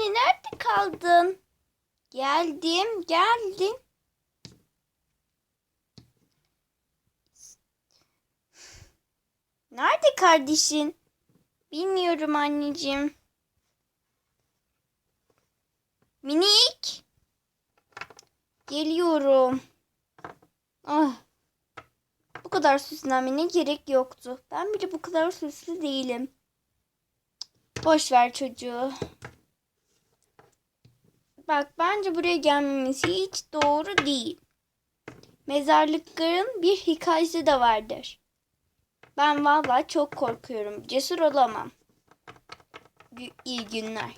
Mini nerede kaldın? Geldim, geldim. Nerede kardeşin? Bilmiyorum anneciğim. Minik. Geliyorum. Ah. Bu kadar süslenmene gerek yoktu. Ben bile bu kadar süslü değilim. Boş ver çocuğu. Bak bence buraya gelmemiz hiç doğru değil. Mezarlıkların bir hikayesi de vardır. Ben vallahi çok korkuyorum. Cesur olamam. İyi günler.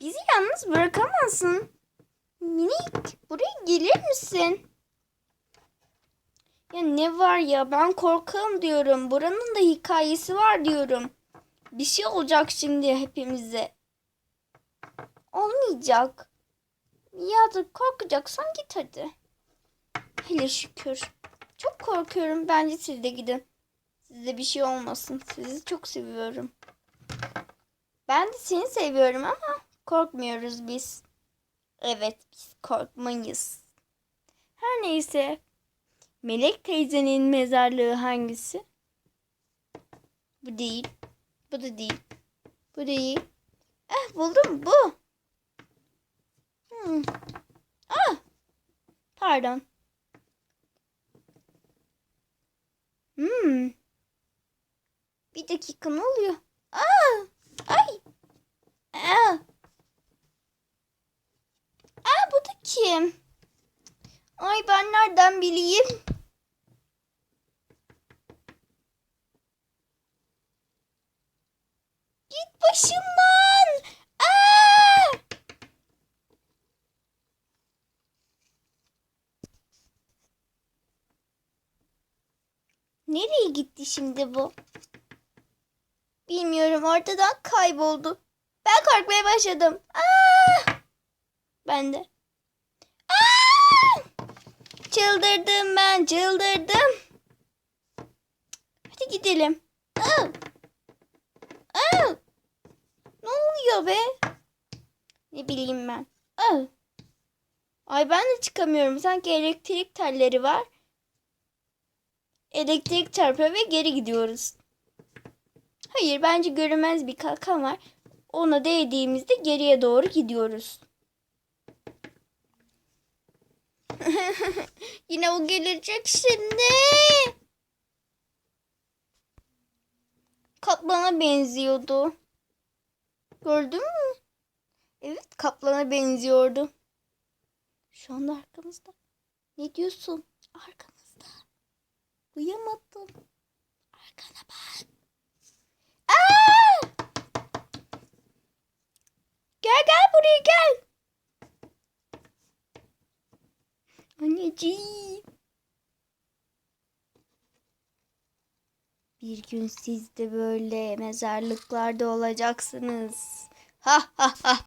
Bizi yalnız bırakamazsın. Minik, buraya gelir misin? Ya ne var ya ben korkarım diyorum. Buranın da hikayesi var diyorum. Bir şey olacak şimdi hepimize. Olmayacak. Ya da korkacaksan git hadi. Hele şükür. Çok korkuyorum. Bence siz de gidin. Size bir şey olmasın. Sizi çok seviyorum. Ben de seni seviyorum ama korkmuyoruz biz. Evet biz korkmayız. Her neyse. Melek teyzenin mezarlığı hangisi? Bu değil. Bu da değil. Bu değil. Eh buldum bu. Ah. Pardon. Hmm. Bir dakika ne oluyor? Aa! Ay! Aa! Aa bu da kim? Ay ben nereden bileyim? Git başımdan! Aa! Nereye gitti şimdi bu? Bilmiyorum ortadan kayboldu. Ben korkmaya başladım. Aa! Ben de. Aa! Çıldırdım ben, çıldırdım. Hadi gidelim. Aa! Aa! Ne oluyor be? Ne bileyim ben. Aa! Ay ben de çıkamıyorum. Sanki elektrik telleri var. Elektrik çarpıyor ve geri gidiyoruz. Hayır bence görünmez bir kalkan var. Ona değdiğimizde geriye doğru gidiyoruz. Yine o gelecek şimdi. Kaplana benziyordu. Gördün mü? Evet kaplana benziyordu. Şu anda arkamızda. Ne diyorsun? Arkamızda. Duyamadım. Arkana bak. Aa! Gel gel buraya gel. Anneciğim. Bir gün siz de böyle mezarlıklarda olacaksınız. Ha ha ha